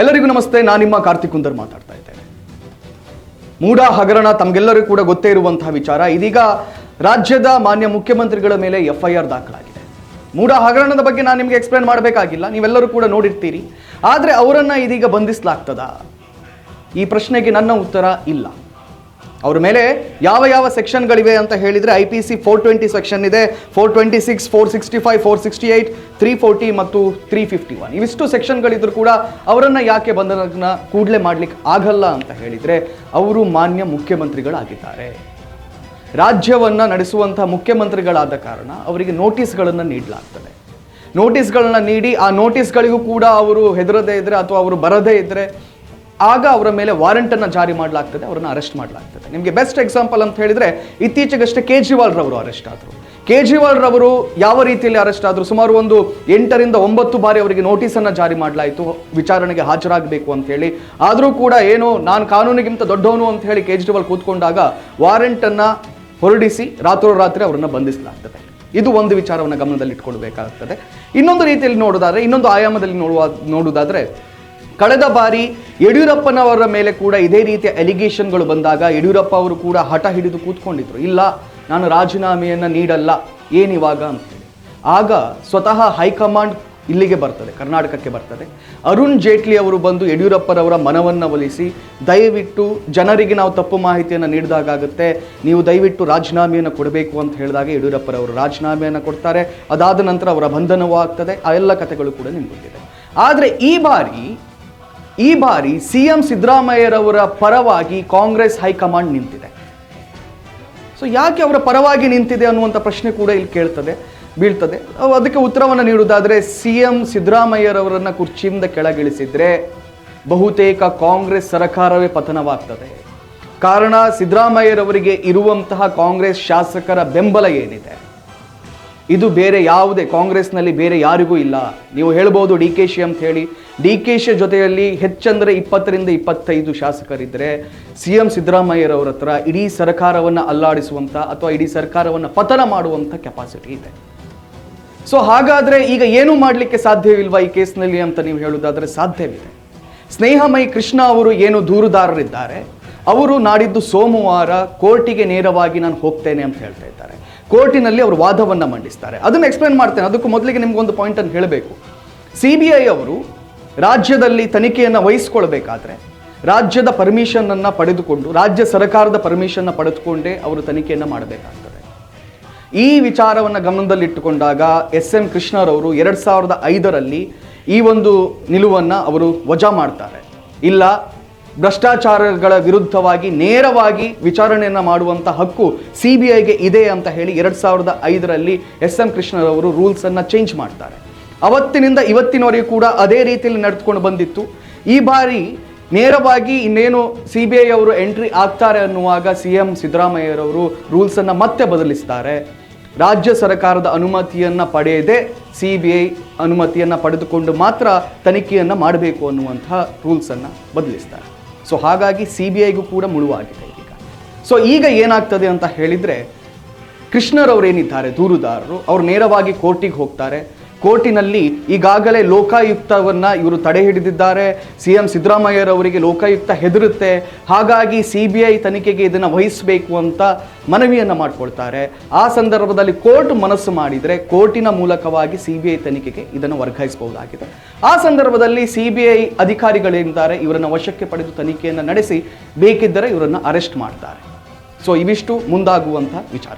ಎಲ್ಲರಿಗೂ ನಮಸ್ತೆ, ನಾನು ನಿಮ್ಮ ಕಾರ್ತಿಕ್ ಕುಂದರ್ ಮಾತಾಡ್ತಾ ಇದ್ದೇನೆ. ಮೂಡ ಹಗರಣ ತಮಗೆಲ್ಲರಿಗೂ ಕೂಡ ಗೊತ್ತೇ ಇರುವಂತಹ ವಿಚಾರ. ಇದೀಗ ರಾಜ್ಯದ ಮಾನ್ಯ ಮುಖ್ಯಮಂತ್ರಿಗಳ ಮೇಲೆ ಎಫ್ ಐ ಆರ್ ದಾಖಲಾಗಿದೆ. ಮೂಡ ಹಗರಣದ ಬಗ್ಗೆ ನಾನು ನಿಮಗೆ ಎಕ್ಸ್ಪ್ಲೇನ್ ಮಾಡಬೇಕಾಗಿಲ್ಲ, ನೀವೆಲ್ಲರೂ ಕೂಡ ನೋಡಿರ್ತೀರಿ. ಆದರೆ ಅವರನ್ನು ಇದೀಗ ಬಂಧಿಸಲಾಗ್ತದಾ? ಈ ಪ್ರಶ್ನೆಗೆ ನನ್ನ ಉತ್ತರ ಇಲ್ಲ. ಅವ್ರ ಮೇಲೆ ಯಾವ ಯಾವ ಸೆಕ್ಷನ್ಗಳಿವೆ ಅಂತ ಹೇಳಿದರೆ I P C four twenty section ಇದೆ. Four twenty six four sixty five four sixty eight three forty ಮತ್ತು ತ್ರೀ ಫಿಫ್ಟಿ ಒನ್ ಇವಿಷ್ಟು ಸೆಕ್ಷನ್ಗಳಿದ್ರು ಕೂಡ ಅವರನ್ನು ಯಾಕೆ ಬಂಧನ ಕೂಡಲೇ ಮಾಡ್ಲಿಕ್ಕೆ ಆಗಲ್ಲ ಅಂತ ಹೇಳಿದರೆ ಅವರು ಮಾನ್ಯ ಮುಖ್ಯಮಂತ್ರಿಗಳಾಗಿದ್ದಾರೆ. ರಾಜ್ಯವನ್ನ ನಡೆಸುವಂಥ ಮುಖ್ಯಮಂತ್ರಿಗಳಾದ ಕಾರಣ ಅವರಿಗೆ ನೋಟಿಸ್ಗಳನ್ನು ನೀಡಲಾಗ್ತದೆ. ನೋಟಿಸ್ಗಳನ್ನ ನೀಡಿ ಆ ನೋಟಿಸ್ಗಳಿಗೂ ಕೂಡ ಅವರು ಹೆದರದೇ ಇದ್ದರೆ ಅಥವಾ ಅವರು ಬರದೇ ಇದ್ರೆ ಆಗ ಅವರ ಮೇಲೆ ವಾರೆಂಟನ್ನು ಜಾರಿ ಮಾಡಲಾಗ್ತದೆ, ಅವರನ್ನು ಅರೆಸ್ಟ್ ಮಾಡಲಾಗ್ತದೆ. ನಿಮಗೆ ಬೆಸ್ಟ್ ಎಕ್ಸಾಂಪಲ್ ಅಂತ ಹೇಳಿದ್ರೆ ಇತ್ತೀಚೆಗಷ್ಟೇ ಕೇಜ್ರಿವಾಲ್ ರವರು ಅರೆಸ್ಟ್ ಆದರು. ಕೇಜ್ರಿವಾಲ್ ರವರು ಯಾವ ರೀತಿಯಲ್ಲಿ ಅರೆಸ್ಟ್ ಆದರು? ಸುಮಾರು ಒಂದು ಎಂಟರಿಂದ ಒಂಬತ್ತು ಬಾರಿ ಅವರಿಗೆ ನೋಟಿಸನ್ನು ಜಾರಿ ಮಾಡಲಾಯಿತು, ವಿಚಾರಣೆಗೆ ಹಾಜರಾಗಬೇಕು ಅಂತ ಹೇಳಿ. ಆದರೂ ಕೂಡ ಏನು, ನಾನು ಕಾನೂನಿಗಿಂತ ದೊಡ್ಡವನು ಅಂತ ಹೇಳಿ ಕೇಜ್ರಿವಾಲ್ ಕೂತ್ಕೊಂಡಾಗ ವಾರೆಂಟನ್ನು ಹೊರಡಿಸಿ ರಾತ್ರೋರಾತ್ರಿ ಅವರನ್ನು ಬಂಧಿಸಲಾಗ್ತದೆ. ಇದು ಒಂದು ವಿಚಾರವನ್ನು ಗಮನದಲ್ಲಿ ಇಟ್ಕೊಳ್ಬೇಕಾಗ್ತದೆ ಇನ್ನೊಂದು ರೀತಿಯಲ್ಲಿ ನೋಡೋದಾದ್ರೆ, ಇನ್ನೊಂದು ಆಯಾಮದಲ್ಲಿ ನೋಡುವ ನೋಡುವುದಾದ್ರೆ ಕಳೆದ ಬಾರಿ ಯಡಿಯೂರಪ್ಪನವರ ಮೇಲೆ ಕೂಡ ಇದೇ ರೀತಿಯ ಎಲಿಗೇಷನ್ಗಳು ಬಂದಾಗ ಯಡಿಯೂರಪ್ಪ ಅವರು ಕೂಡ ಹಠ ಹಿಡಿದು ಕೂತ್ಕೊಂಡಿದ್ರು. ಇಲ್ಲ, ನಾನು ರಾಜೀನಾಮೆಯನ್ನು ನೀಡಲ್ಲ ಏನಿವಾಗ ಅಂತೇಳಿ ಆಗ ಸ್ವತಃ ಹೈಕಮಾಂಡ್ ಇಲ್ಲಿಗೆ ಬರ್ತದೆ, ಕರ್ನಾಟಕಕ್ಕೆ ಬರ್ತದೆ. ಅರುಣ್ ಜೇಟ್ಲಿ ಅವರು ಬಂದು ಯಡಿಯೂರಪ್ಪನವರ ಮನವನ್ನು ಒಲಿಸಿ, ದಯವಿಟ್ಟು ಜನರಿಗೆ ನಾವು ತಪ್ಪು ಮಾಹಿತಿಯನ್ನು ನೀಡಿದಾಗುತ್ತೆ ನೀವು ದಯವಿಟ್ಟು ರಾಜೀನಾಮೆಯನ್ನು ಕೊಡಬೇಕು ಅಂತ ಹೇಳಿದಾಗ ಯಡಿಯೂರಪ್ಪರವರು ರಾಜೀನಾಮೆಯನ್ನು ಕೊಡ್ತಾರೆ. ಅದಾದ ನಂತರ ಅವರ ಬಂಧನವೂ ಆಗ್ತದೆ, ಆ ಎಲ್ಲ ಕಥೆಗಳು ಕೂಡ ಗೊತ್ತಿದೆ ಆದರೆ ಈ ಬಾರಿ ಈ ಬಾರಿ ಸಿಎಂ ಸಿದ್ದರಾಮಯ್ಯರವರ ಪರವಾಗಿ ಕಾಂಗ್ರೆಸ್ ಹೈಕಮಾಂಡ್ ನಿಂತಿದೆ. ಸೊ ಯಾಕೆ ಅವರ ಪರವಾಗಿ ನಿಂತಿದೆ ಅನ್ನುವಂಥ ಪ್ರಶ್ನೆ ಕೂಡ ಇಲ್ಲಿ ಕೇಳ್ತದೆ, ಬೀಳ್ತದೆ. ಅದಕ್ಕೆ ಉತ್ತರವನ್ನು ನೀಡುವುದಾದರೆ ಸಿ ಎಂ ಸಿದ್ದರಾಮಯ್ಯರವರನ್ನು ಕುರ್ಚಿಯಿಂದ ಕೆಳಗಿಳಿಸಿದರೆ ಬಹುತೇಕ ಕಾಂಗ್ರೆಸ್ ಸರಕಾರವೇ ಪತನವಾಗ್ತದೆ. ಕಾರಣ, ಸಿದ್ದರಾಮಯ್ಯರವರಿಗೆ ಇರುವಂತಹ ಕಾಂಗ್ರೆಸ್ ಶಾಸಕರ ಬೆಂಬಲ ಏನಿದೆ? ಇದು ಬೇರೆ ಯಾವುದೇ, ಕಾಂಗ್ರೆಸ್ನಲ್ಲಿ ಬೇರೆ ಯಾರಿಗೂ ಇಲ್ಲ. ನೀವು ಹೇಳ್ಬೋದು ಡಿ ಕೆ ಶಿ ಅಂತ ಹೇಳಿ. ಡಿ ಕೆ ಶಿ ಜೊತೆಯಲ್ಲಿ ಹೆಚ್ಚಂದರೆ ಇಪ್ಪತ್ತರಿಂದ ಇಪ್ಪತ್ತೈದು ಶಾಸಕರಿದ್ದರೆ ಸಿ ಎಂ ಸಿದ್ದರಾಮಯ್ಯರವರ ಹತ್ರ ಇಡೀ ಸರ್ಕಾರವನ್ನು ಅಲ್ಲಾಡಿಸುವಂಥ ಅಥವಾ ಇಡೀ ಸರ್ಕಾರವನ್ನು ಪತನ ಮಾಡುವಂಥ ಕೆಪಾಸಿಟಿ ಇದೆ. ಸೊ ಹಾಗಾದರೆ ಈಗ ಏನು ಮಾಡಲಿಕ್ಕೆ ಸಾಧ್ಯವಿಲ್ವಾ ಈ ಕೇಸ್ನಲ್ಲಿ ಅಂತ ನೀವು ಹೇಳುವುದಾದರೆ ಸಾಧ್ಯವಿದೆ. ಸ್ನೇಹಮಯಿ ಕೃಷ್ಣ ಅವರು ಏನು ದೂರುದಾರರಿದ್ದಾರೆ, ಅವರು ನಾಡಿದ್ದು ಸೋಮವಾರ ಕೋರ್ಟಿಗೆ ನೇರವಾಗಿ ನಾನು ಹೋಗ್ತೇನೆ ಅಂತ ಹೇಳ್ತಾ ಇದ್ದಾರೆ. ಕೋರ್ಟಿನಲ್ಲಿ ಅವರು ವಾದವನ್ನು ಮಂಡಿಸ್ತಾರೆ. ಅದನ್ನು ಎಕ್ಸ್ಪ್ಲೇನ್ ಮಾಡ್ತೇನೆ. ಅದಕ್ಕೂ ಮೊದಲಿಗೆ ನಿಮಗೊಂದು ಪಾಯಿಂಟ್ ಅನ್ನು ಹೇಳಬೇಕು. ಸಿ ಬಿ ಐ ಅವರು ರಾಜ್ಯದಲ್ಲಿ ತನಿಖೆಯನ್ನು ವಹಿಸ್ಕೊಳ್ಬೇಕಾದ್ರೆ ರಾಜ್ಯದ ಪರ್ಮಿಷನನ್ನು ಪಡೆದುಕೊಂಡು, ರಾಜ್ಯ ಸರ್ಕಾರದ ಪರ್ಮಿಷನ್ನ ಪಡೆದುಕೊಂಡೇ ಅವರು ತನಿಖೆಯನ್ನು ಮಾಡಬೇಕಾಗ್ತದೆ. ಈ ವಿಚಾರವನ್ನು ಗಮನದಲ್ಲಿಟ್ಟುಕೊಂಡಾಗ ಎಸ್ ಎಂ ಕೃಷ್ಣರವರು ಎರಡು ಸಾವಿರದ ಐದರಲ್ಲಿ ಈ ಒಂದು ನಿಲುವನ್ನು ಅವರು ವಜಾ ಮಾಡ್ತಾರೆ. ಇಲ್ಲ ಭ್ರಷ್ಟಾಚಾರಗಳ ವಿರುದ್ಧವಾಗಿ ನೇರವಾಗಿ ವಿಚಾರಣೆಯನ್ನು ಮಾಡುವಂಥ ಹಕ್ಕು ಸಿ ಬಿ ಐಗೆ ಇದೆ ಅಂತ ಹೇಳಿ ಎರಡು ಸಾವಿರದ ಐದರಲ್ಲಿ ಎಸ್ ಎಂ ಕೃಷ್ಣರವರು ರೂಲ್ಸನ್ನು ಚೇಂಜ್ ಮಾಡ್ತಾರೆ. ಅವತ್ತಿನಿಂದ ಇವತ್ತಿನವರೆಗೂ ಕೂಡ ಅದೇ ರೀತಿಯಲ್ಲಿ ನಡೆದುಕೊಂಡು ಬಂದಿತ್ತು. ಈ ಬಾರಿ ನೇರವಾಗಿ ಇನ್ನೇನು ಸಿ ಬಿ ಐ ಅವರು ಎಂಟ್ರಿ ಆಗ್ತಾರೆ ಅನ್ನುವಾಗ ಸಿ ಎಂ ಸಿದ್ದರಾಮಯ್ಯರವರು ರೂಲ್ಸನ್ನು ಮತ್ತೆ ಬದಲಿಸ್ತಾರೆ. ರಾಜ್ಯ ಸರ್ಕಾರದ ಅನುಮತಿಯನ್ನು ಪಡೆಯದೆ ಸಿ ಬಿ ಐ ಅನುಮತಿಯನ್ನು ಪಡೆದುಕೊಂಡು ಮಾತ್ರ ತನಿಖೆಯನ್ನು ಮಾಡಬೇಕು ಅನ್ನುವಂಥ ರೂಲ್ಸನ್ನು ಬದಲಿಸ್ತಾರೆ. ಸೊ ಹಾಗಾಗಿ ಸಿ ಬಿ ಐಗೂ ಕೂಡ ಮುಳುವಾಗಿದೆ ಈಗ. ಸೊ ಈಗ ಏನಾಗ್ತದೆ ಅಂತ ಹೇಳಿದರೆ, ಕೃಷ್ಣರವರೇನಿದ್ದಾರೆ? ದೂರುದಾರರು. ಅವರು ನೇರವಾಗಿ ಕೋರ್ಟಿಗೆ ಹೋಗ್ತಾರೆ. ಕೋರ್ಟಿನಲ್ಲಿ ಈಗಾಗಲೇ ಲೋಕಾಯುಕ್ತವನ್ನ ಇವರು ತಡೆ ಹಿಡಿದಿದ್ದಾರೆ. ಸಿ ಎಂ ಸಿದ್ದರಾಮಯ್ಯರವರಿಗೆ ಲೋಕಾಯುಕ್ತ ಹೆದರುತ್ತೆ. ಹಾಗಾಗಿ ಸಿ ಬಿ ಐ ತನಿಖೆಗೆ ಇದನ್ನು ವಹಿಸಬೇಕು ಅಂತ ಮನವಿಯನ್ನು ಮಾಡಿಕೊಳ್ತಾರೆ. ಆ ಸಂದರ್ಭದಲ್ಲಿ ಕೋರ್ಟ್ ಮನಸ್ಸು ಮಾಡಿದರೆ ಕೋರ್ಟಿನ ಮೂಲಕವಾಗಿ ಸಿ ಬಿ ಐ ತನಿಖೆಗೆ ಇದನ್ನು ವರ್ಗಾಯಿಸಬಹುದಾಗಿದೆ. ಆ ಸಂದರ್ಭದಲ್ಲಿ ಸಿ ಬಿ ಐ ಅಧಿಕಾರಿಗಳೇನಿದ್ದಾರೆ ಇವರನ್ನು ವಶಕ್ಕೆ ಪಡೆದು ತನಿಖೆಯನ್ನು ನಡೆಸಿ ಬೇಕಿದ್ದರೆ ಇವರನ್ನು ಅರೆಸ್ಟ್ ಮಾಡ್ತಾರೆ. ಸೊ, ಇವಿಷ್ಟು ಮುಂದಾಗುವಂಥ ವಿಚಾರ